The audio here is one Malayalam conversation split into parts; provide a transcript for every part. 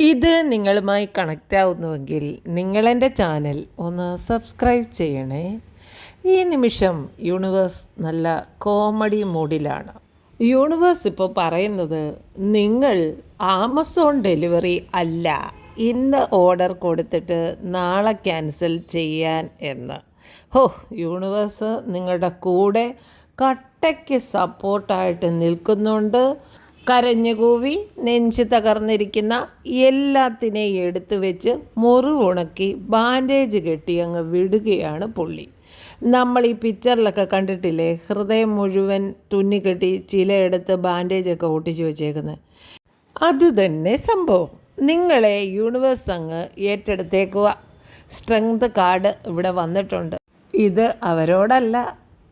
ഇത് നിങ്ങളുമായി കണക്റ്റ് ആവുന്നുവെങ്കിൽ നിങ്ങളെന്റെ ചാനൽ ഒന്ന് സബ്സ്ക്രൈബ് ചെയ്യണേ. ഈ നിമിഷം യൂണിവേഴ്സ് നല്ല കോമഡി മൂഡിലാണ് യൂണിവേഴ്സ് ഇപ്പോൾ പറയുന്നത് നിങ്ങൾ ആമസോൺ ഡെലിവറി അല്ല ഇന്ന് ഓർഡർ കൊടുത്തിട്ട് നാളെ ക്യാൻസൽ ചെയ്യാൻ എന്ന്. ഹോ യൂണിവേഴ്സ് നിങ്ങളുടെ കൂടെ കട്ടയ്ക്ക് സപ്പോർട്ടായിട്ട് നിൽക്കുന്നുണ്ട്. കരഞ്ഞുകൂവി നെഞ്ച് തകർന്നിരിക്കുന്ന എല്ലാത്തിനെയും എടുത്തു വെച്ച് മുറിവുണക്കി ബാൻഡേജ് കെട്ടി അങ്ങ് വിടുകയാണ് പുള്ളി. നമ്മൾ ഈ പിക്ചറിലൊക്കെ കണ്ടിട്ടില്ലേ? ഹൃദയം മുഴുവൻ തുന്നിക്കെട്ടി ചിലയിടത്ത് ബാൻഡേജൊക്കെ ഒട്ടിച്ചു വെച്ചേക്കുന്നത് അത് തന്നെ സംഭവം. നിങ്ങളെ യൂണിവേഴ്സ് അങ്ങ് ഏറ്റെടുത്തേക്കുക സ്ട്രെങ്ത് കാർഡ് ഇവിടെ വന്നിട്ടുണ്ട്. ഇത് അവരോടല്ല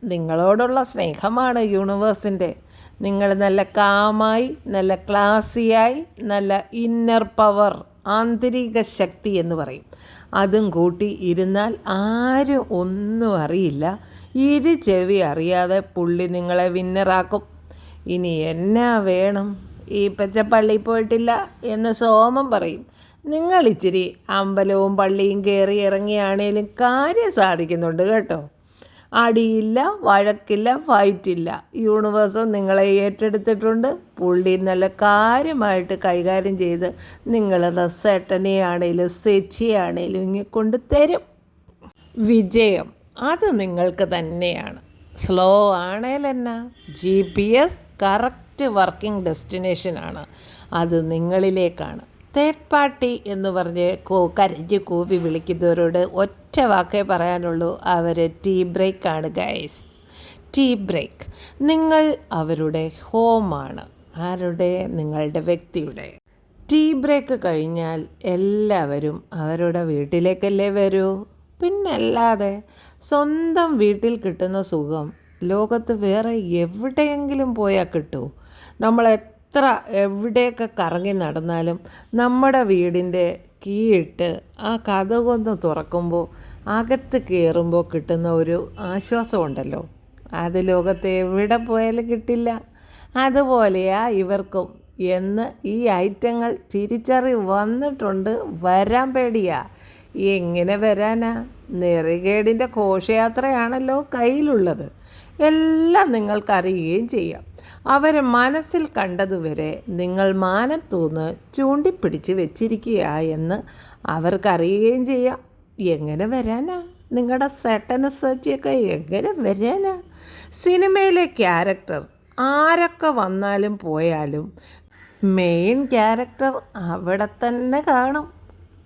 നിങ്ങളോടുള്ള സ്നേഹമാണ് യൂണിവേഴ്സിന്റെ. നിങ്ങൾ നല്ല കാമായി നല്ല ക്ലാസിയായി നല്ല ഇന്നർ പവർ ആന്തരിക ശക്തി എന്ന് പറയും. അതും കൂട്ടി ഇരുന്നാൽ ആരും ഒന്നും അറിയില്ല. ഇരു ചെവി അറിയാതെ പുള്ളി നിങ്ങളെ വിന്നറാക്കും ഇനി എന്നാ വേണം? ഈ പച്ചപ്പള്ളി പോയിട്ടില്ല എന്ന് സോമം പറയും. നിങ്ങൾ ഇച്ചിരി അമ്പലവും പള്ളിയും കയറി ഇറങ്ങിയാണേലും കാര്യം സാധിക്കുന്നുണ്ട് കേട്ടോ. അടിയില്ല വഴക്കില്ല ഫൈറ്റില്ല. യൂണിവേഴ്സ് നിങ്ങളെ ഏറ്റെടുത്തിട്ടുണ്ട്. പുള്ളി നല്ല കാര്യമായിട്ട് കൈകാര്യം ചെയ്ത് നിങ്ങൾ സെട്ടനെയാണേലും സെച്ചിയാണേലും ഇങ്ങനെ കൊണ്ട് തരും. വിജയം അത് നിങ്ങൾക്ക് തന്നെയാണ്. Slow ആണേലെന്നാ G P S correct working ഡെസ്റ്റിനേഷനാണ് അത് നിങ്ങളിലേക്കാണ്. തേർഡ് പാർട്ടി എന്ന് പറഞ്ഞ് കോ കരഞ്ഞ് കൂവി വിളിക്കുന്നവരോട് ഒറ്റ വാക്കേ പറയാനുള്ളൂ. അവർ ടീ ബ്രേക്കാണ് ഗൈസ്. Tea break. നിങ്ങൾ അവരുടെ ഹോമാണ്. ആരുടെ? നിങ്ങളുടെ വ്യക്തിയുടെ. ടീ ബ്രേക്ക് കഴിഞ്ഞാൽ എല്ലാവരും അവരുടെ വീട്ടിലേക്കല്ലേ വരൂ. പിന്നല്ലാതെ സ്വന്തം വീട്ടിൽ കിട്ടുന്ന സുഖം ലോകത്ത് വേറെ എവിടെയെങ്കിലും പോയാൽ കിട്ടുമോ നമ്മൾ എത്ര എവിടെയൊക്കെ കറങ്ങി നടന്നാലും നമ്മുടെ വീടിന്റെ കീയിട്ട് ആ കഥകൊന്ന് തുറക്കുമ്പോൾ അകത്ത് കയറുമ്പോൾ കിട്ടുന്ന ഒരു ആശ്വാസമുണ്ടല്ലോ. അത് ലോകത്ത് എവിടെ പോയാലും കിട്ടില്ല. അതുപോലെയാ ഇവർക്കും. എന്ന് ഈ ഐറ്റങ്ങൾ തിരിച്ചറി വന്നിട്ടുണ്ട്. വരാൻ പേടിയാ. എങ്ങനെ വരാനാ? നെറികേടിന്റെ ഘോഷയാത്രയാണല്ലോ കയ്യിലുള്ളത്. എല്ലാം നിങ്ങൾക്കറിയുകയും ചെയ്യാം. അവരെ മനസ്സിൽ കണ്ടതുവരെ നിങ്ങൾ മാനത്തൂന്ന് ചൂണ്ടിപ്പിടിച്ച് വെച്ചിരിക്കുക എന്ന് അവർക്കറിയുകയും ചെയ്യാം. എങ്ങനെ വരാനാ? നിങ്ങളുടെ സെട്ടന സെർച്ചിയൊക്കെ എങ്ങനെ വരാനാ? സിനിമയിലെ ക്യാരക്ടർ ആരൊക്കെ വന്നാലും പോയാലും മെയിൻ ക്യാരക്ടർ അവിടെ തന്നെ കാണും.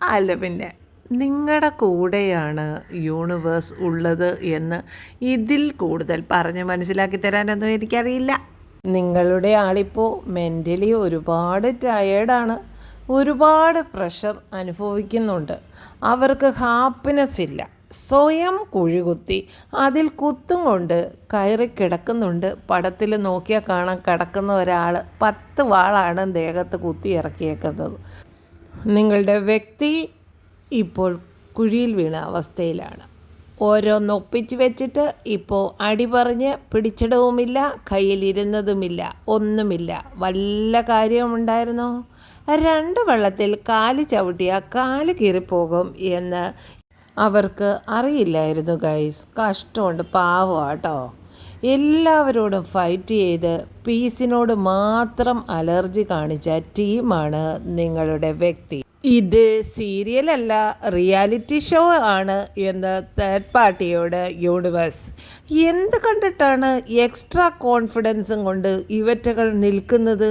അല്ല പിന്നെ നിങ്ങളുടെ കൂടെയാണ് യൂണിവേഴ്സ് ഉള്ളത് എന്ന് ഇതിൽ കൂടുതൽ പറഞ്ഞ് മനസ്സിലാക്കി തരാനൊന്നും എനിക്കറിയില്ല. നിങ്ങളുടെ ആളിപ്പോൾ മെന്റലി ഒരുപാട് ടയേർഡാണ് ഒരുപാട് പ്രഷർ അനുഭവിക്കുന്നുണ്ട്. അവർക്ക് ഹാപ്പിനെസ് ഇല്ല. സ്വയം കുഴികുത്തി അതിൽ കുത്തും കൊണ്ട് കയറി കിടക്കുന്നുണ്ട്. പടത്തിൽ നോക്കിയാൽ കാണാൻ കിടക്കുന്ന ഒരാൾ പത്ത് വാളാണ് ദേഹത്ത് കുത്തി ഇറക്കിയേക്കുന്നത്. നിങ്ങളുടെ വ്യക്തി ഇപ്പോൾ കുഴിയിൽ വീണ അവസ്ഥയിലാണ്. ഓരോന്നൊപ്പിച്ച് വെച്ചിട്ട് ഇപ്പോൾ അടി പറഞ്ഞ് പിടിച്ചിടവുമില്ല കയ്യിലിരുന്നതുമില്ല ഒന്നുമില്ല. വല്ല കാര്യമുണ്ടായിരുന്നോ രണ്ട് വെള്ളത്തിൽ കാൽ ചവിട്ടിയ കാൽ കീറിപ്പോകും എന്ന് അവർക്ക് അറിയില്ലായിരുന്നു ഗൈസ്. കഷ്ടമുണ്ട് പാവമാട്ടോ എല്ലാവരോടും ഫൈറ്റ് ചെയ്ത് പീസിനോട് മാത്രം അലർജി കാണിച്ച ടീമാണ് നിങ്ങളുടെ വ്യക്തി. ഇത് സീരിയലല്ല റിയാലിറ്റി ഷോ ആണ് എന്ന് തേർഡ് പാർട്ടിയോട് യൂണിവേഴ്സ് എന്ത് കണ്ടിട്ടാണ് എക്സ്ട്രാ കോൺഫിഡൻസും കൊണ്ട് ഇവറ്റകൾ നിൽക്കുന്നത്?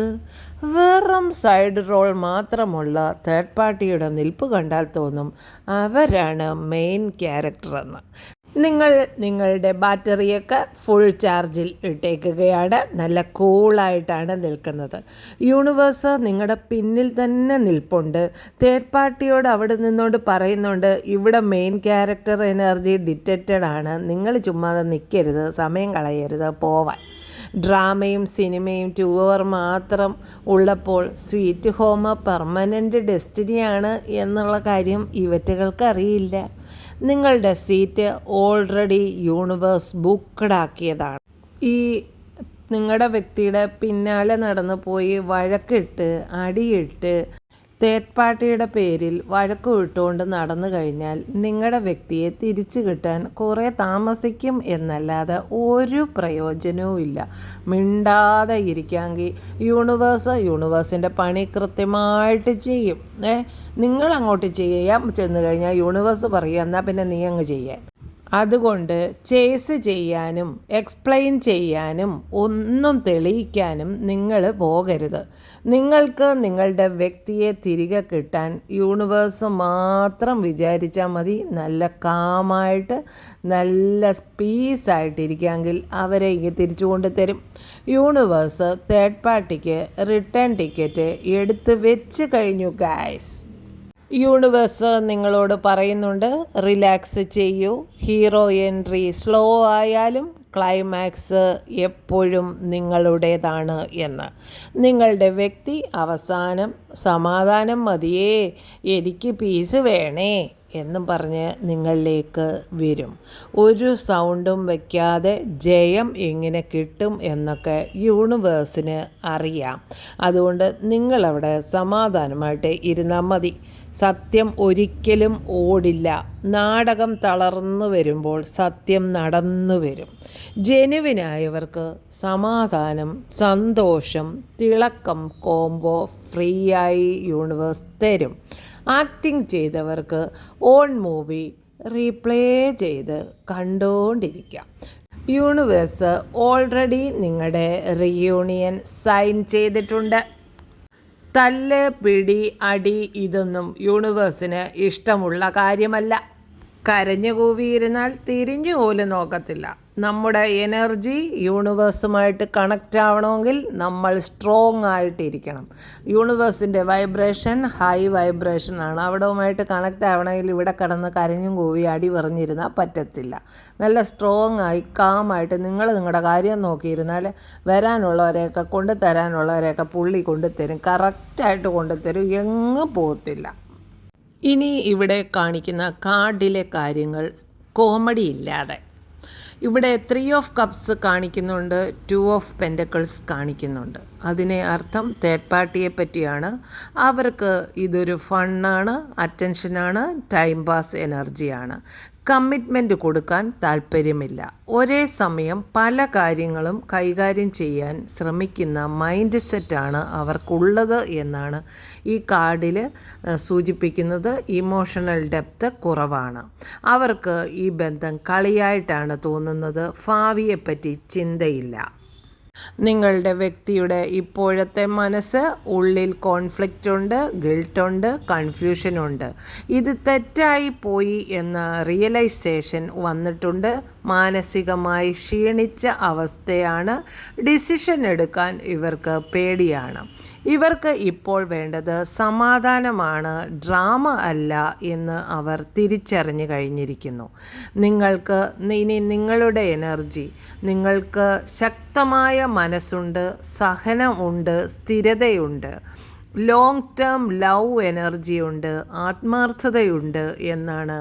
വെറും സൈഡ് റോൾ മാത്രമുള്ള തേർഡ് പാർട്ടിയുടെ നിൽപ്പ് കണ്ടാൽ തോന്നും അവരാണ് മെയിൻ ക്യാരക്ടറെന്ന് നിങ്ങൾ നിങ്ങളുടെ ബാറ്ററിയൊക്കെ ഫുൾ ചാർജിൽ ഇട്ടേക്കുകയാണ്. നല്ല കൂളായിട്ടാണ് നിൽക്കുന്നത്. യൂണിവേഴ്സ് നിങ്ങളുടെ പിന്നിൽ തന്നെ നിൽപ്പുണ്ട്. തേർഡ് പാർട്ടിയോട് അവിടെ നിന്നോട് പറയുന്നുണ്ട് ഇവിടെ മെയിൻ ക്യാരക്ടർ എനർജി ഡിറ്റക്റ്റഡ് ആണ്. നിങ്ങൾ ചുമ്മാതെ നിൽക്കരുത് സമയം കളയരുത് പോവാൻ. ഡ്രാമയും സിനിമയും ടു അവർ മാത്രം ഉള്ളപ്പോൾ സ്വീറ്റ് ഹോം പെർമനന്റ് ഡെസ്റ്റിനിയാണ് എന്നുള്ള കാര്യം ഇവറ്റുകൾക്ക് അറിയില്ല. നിങ്ങളുടെ സീറ്റ് ഓൾറെഡി യൂണിവേഴ്സ് ബുക്ക്ഡ് ആക്കിയതാണ്. ഈ നിങ്ങളുടെ വ്യക്തിയുടെ പിന്നാലെ നടന്നു പോയി വഴക്കിട്ട് അടിയിട്ട് തേർഡ് പാർട്ടിയുടെ പേരിൽ വഴക്കു വിട്ടുകൊണ്ട് നടന്നു കഴിഞ്ഞാൽ നിങ്ങളുടെ വ്യക്തിയെ തിരിച്ചു കിട്ടാൻ കുറേ താമസിക്കും എന്നല്ലാതെ ഒരു പ്രയോജനവും ഇല്ല. മിണ്ടാതെ ഇരിക്കാമെങ്കിൽ യൂണിവേഴ്സ് യൂണിവേഴ്സിന്റെ പണി കൃത്യമായിട്ട് ചെയ്യും. ഏ? നിങ്ങൾ അങ്ങോട്ട് ചെയ്യാൻ ചെന്ന് കഴിഞ്ഞാൽ യൂണിവേഴ്സ് പറയുക എന്നാൽ പിന്നെ നീ അങ്ങ് ചെയ്യാൻ. അതുകൊണ്ട് ചേസ് ചെയ്യാനും എക്സ്പ്ലെയിൻ ചെയ്യാനും ഒന്നും തെളിയിക്കാനും നിങ്ങൾ പോകരുത്. നിങ്ങൾക്ക് നിങ്ങളുടെ വ്യക്തിയെ തിരികെ കിട്ടാൻ യൂണിവേഴ്സ് മാത്രം വിചാരിച്ചാൽ മതി. നല്ല കാമായിട്ട് നല്ല പീസായിട്ടിരിക്കാമെങ്കിൽ അവരെ ഇങ്ങനെ തിരിച്ചു കൊണ്ട് തരും യൂണിവേഴ്സ് തേർഡ് പാർട്ടിക്ക് റിട്ടേൺ ടിക്കറ്റ് എടുത്ത് വെച്ച് കഴിഞ്ഞു ഗായ്സ് യൂണിവേഴ്സ് നിങ്ങളോട് പറയുന്നുണ്ട് റിലാക്സ് ചെയ്യൂ. ഹീറോ എൻട്രി സ്ലോ ആയാലും ക്ലൈമാക്സ് എപ്പോഴും നിങ്ങളുടേതാണ് എന്ന്. നിങ്ങളുടെ വ്യക്തി അവസാനം സമാധാനം മതിയേ. എനിക്ക് പീസ് വേണേ. എന്നും പറഞ്ഞ് നിങ്ങളിലേക്ക് വരും. ഒരു സൗണ്ടും വയ്ക്കാതെ ജയം എങ്ങനെ കിട്ടും എന്നൊക്കെ യൂണിവേഴ്സിന് അറിയാം. അതുകൊണ്ട് നിങ്ങളവിടെ സമാധാനമായിട്ട് ഇരുന്നാൽ മതി. സത്യം ഒരിക്കലും ഓടില്ല. നാടകം തളർന്നു വരുമ്പോൾ സത്യം നടന്നു വരും. ജനുവിനായവർക്ക് സമാധാനം സന്തോഷം തിളക്കം കോംബോ ഫ്രീ ആയി യൂണിവേഴ്സ് തരും. ആക്ടിംഗ് ചെയ്തവർക്ക് ഓൺ മൂവി റീപ്ലേ ചെയ്ത് കണ്ടുകൊണ്ടിരിക്കാം യൂണിവേഴ്സ് ഓൾറെഡി നിങ്ങളുടെ റിയൂണിയൻ സൈൻ ചെയ്തിട്ടുണ്ട്. തല്ല് പിടി അടി ഇതൊന്നും യൂണിവേഴ്സിന് ഇഷ്ടമുള്ള കാര്യമല്ല. കരഞ്ഞു കൂവിയിരുന്നാൽ തിരിഞ്ഞു പോലും നോക്കത്തില്ല. നമ്മുടെ എനർജി യൂണിവേഴ്സുമായിട്ട് കണക്റ്റ് ആവണമെങ്കിൽ നമ്മൾ സ്ട്രോങ് ആയിട്ടിരിക്കണം. യൂണിവേഴ്സിന്റെ വൈബ്രേഷൻ ഹൈ വൈബ്രേഷൻ ആണ്. അവിടവുമായിട്ട് കണക്റ്റ് ആവണമെങ്കിൽ ഇവിടെ കിടന്ന് കരഞ്ഞും കൂവി അടി പറഞ്ഞിരുന്നാൽ പറ്റത്തില്ല. നല്ല സ്ട്രോങ് ആയി കാമായിട്ട് നിങ്ങൾ നിങ്ങളുടെ കാര്യം നോക്കിയിരുന്നാൽ വരാനുള്ളവരെയൊക്കെ കൊണ്ടുതരാനുള്ളവരെയൊക്കെ പുള്ളി കൊണ്ടുതരും. കറക്റ്റായിട്ട് കൊണ്ടുതരും. എങ്ങും പോകത്തില്ല. ഇനി ഇവിടെ കാണിക്കുന്ന കാർഡിലെ കാര്യങ്ങൾ കോമഡി ഇല്ലാതെ. ഇവിടെ ത്രീ ഓഫ് കപ്സ് കാണിക്കുന്നുണ്ട് ടു ഓഫ് പെന്റക്കിൾസ് കാണിക്കുന്നുണ്ട്. അതിനെ അർത്ഥം തേർഡ് പാർട്ടിയെ പറ്റിയാണ്. അവർക്ക് ഇതൊരു ഫണ്ണാണ് അറ്റൻഷനാണ് ടൈം പാസ് എനർജിയാണ് കമ്മിറ്റ്മെന്റ് കൊടുക്കാൻ താല്പര്യമില്ല. ഒരേ സമയം പല കാര്യങ്ങളും കൈകാര്യം ചെയ്യാൻ ശ്രമിക്കുന്ന മൈൻഡ് സെറ്റാണ് അവർക്കുള്ളത് എന്നാണ് ഈ കാർഡിൽ സൂചിപ്പിക്കുന്നത്. ഇമോഷണൽ ഡെപ്ത് കുറവാണ്. അവർക്ക് ഈ ബന്ധം കളിയായിട്ടാണ് തോന്നുന്നത്. ഭാവിയെപ്പറ്റി ചിന്തയില്ല. നിങ്ങളുടെ വ്യക്തിയുടെ ഇപ്പോഴത്തെ മനസ്സ് ഉള്ളിൽ കോൺഫ്ലിക്റ്റ് ഉണ്ട് ഗിൽട്ടുണ്ട് കൺഫ്യൂഷനുണ്ട് ഇത് തെറ്റായി പോയി എന്ന റിയലൈസേഷൻ വന്നിട്ടുണ്ട്. മാനസികമായി ക്ഷീണിച്ച അവസ്ഥയാണ് ഡിസിഷൻ എടുക്കാൻ ഇവർക്ക് പേടിയാണ്. ഇവർക്ക് ഇപ്പോൾ വേണ്ടത് സമാധാനമാണ് ഡ്രാമ അല്ല എന്ന് അവർ തിരിച്ചറിഞ്ഞു കഴിഞ്ഞിരിക്കുന്നു. നിങ്ങൾക്ക് ഇനി നിങ്ങളുടെ എനർജി നിങ്ങൾക്ക് ശക്തമായ മനസ്സുണ്ട് സഹനമുണ്ട് സ്ഥിരതയുണ്ട്. ലോങ് ടേം ലവ് എനർജിയുണ്ട് ആത്മാർത്ഥതയുണ്ട് എന്നാണ്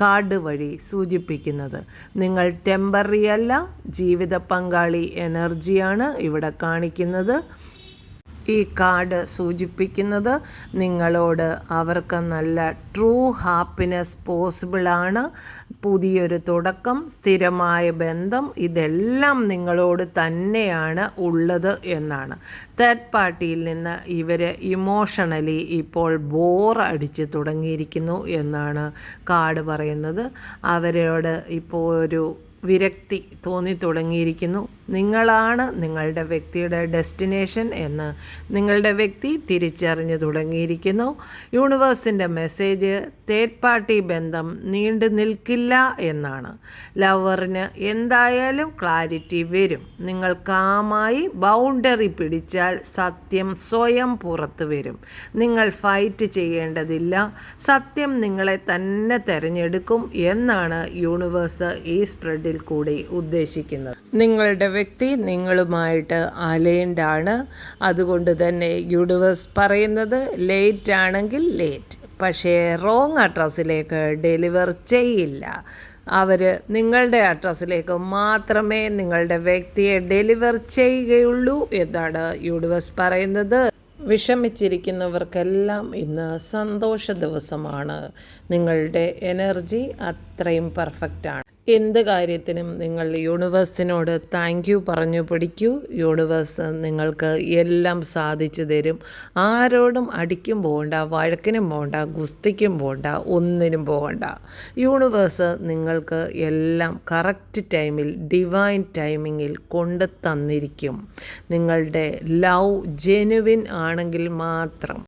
കാർഡ് വഴി സൂചിപ്പിക്കുന്നത്. നിങ്ങൾ ടെമ്പററി അല്ല ജീവിത പങ്കാളി എനർജിയാണ് ഇവിടെ കാണിക്കുന്നത്. ഈ കാർഡ് സൂചിപ്പിക്കുന്നത് നിങ്ങളോട് അവർക്ക് നല്ല ട്രൂ ഹാപ്പിനെസ് പോസിബിളാണ് പുതിയൊരു തുടക്കം സ്ഥിരമായ ബന്ധം ഇതെല്ലാം നിങ്ങളോട് തന്നെയാണ് ഉള്ളത് എന്നാണ്. തേർഡ് പാർട്ടിയിൽ നിന്ന് ഇവർ ഇമോഷണലി ഇപ്പോൾ ബോർ അടിച്ച് തുടങ്ങിയിരിക്കുന്നു എന്നാണ് കാർഡ് പറയുന്നത്. അവരോട് ഇപ്പോൾ ഒരു വിരക്തി തോന്നി തുടങ്ങിയിരിക്കുന്നു. നിങ്ങളാണ് നിങ്ങളുടെ വ്യക്തിയുടെ ഡെസ്റ്റിനേഷൻ എന്ന് നിങ്ങളുടെ വ്യക്തി തിരിച്ചറിഞ്ഞു തുടങ്ങിയിരിക്കുന്നു. യൂണിവേഴ്സിന്റെ മെസ്സേജ് തേർഡ് പാർട്ടി ബന്ധം നീണ്ടു നിൽക്കില്ല എന്നാണ്. ലവറിന് എന്തായാലും ക്ലാരിറ്റി വരും. നിങ്ങൾ കാമായി ബൗണ്ടറി പിടിച്ചാൽ സത്യം സ്വയം പുറത്തു വരും. നിങ്ങൾ ഫൈറ്റ് ചെയ്യേണ്ടതില്ല. സത്യം നിങ്ങളെ തന്നെ തിരഞ്ഞെടുക്കും എന്നാണ് യൂണിവേഴ്സ് ഈ സ്പ്രെഡിൽ കൂടി ഉദ്ദേശിക്കുന്നത്. നിങ്ങളുടെ വ്യക്തി നിങ്ങളുമായിട്ട് അലൈൻഡ് ആണ് അതുകൊണ്ട് തന്നെ യൂണിവേഴ്സ് പറയുന്നത് ലേറ്റ് ആണെങ്കിൽ ലേറ്റ്. പക്ഷേ റോങ് അഡ്രസ്സിലേക്ക് ഡെലിവർ ചെയ്യില്ല. അവർ നിങ്ങളുടെ അഡ്രസ്സിലേക്ക് മാത്രമേ നിങ്ങളുടെ വ്യക്തിയെ ഡെലിവർ ചെയ്യുകയുള്ളൂ എന്നാണ് യൂണിവേഴ്സ് പറയുന്നത്. വിഷമിച്ചിരിക്കുന്നവർക്കെല്ലാം ഇന്ന് സന്തോഷ ദിവസമാണ്. നിങ്ങളുടെ എനർജി അത്രയും പെർഫെക്റ്റാണ്. എന്ത് കാര്യത്തിനും നിങ്ങൾ യൂണിവേഴ്സിനോട് താങ്ക് യു പറഞ്ഞു പിടിക്കൂ. യൂണിവേഴ്സ് നിങ്ങൾക്ക് എല്ലാം സാധിച്ചു തരും. ആരോടും അടിക്കും പോകണ്ട വഴക്കിനും പോകണ്ട ഗുസ്തിക്കും പോകണ്ട ഒന്നിനും പോകണ്ട. യൂണിവേഴ്സ് നിങ്ങൾക്ക് എല്ലാം കറക്റ്റ് ടൈമിൽ ഡിവൈൻ ടൈമിങ്ങിൽ കൊണ്ട് തന്നിരിക്കും. നിങ്ങളുടെ ലവ് ജെനുവിൻ ആണെങ്കിൽ മാത്രം.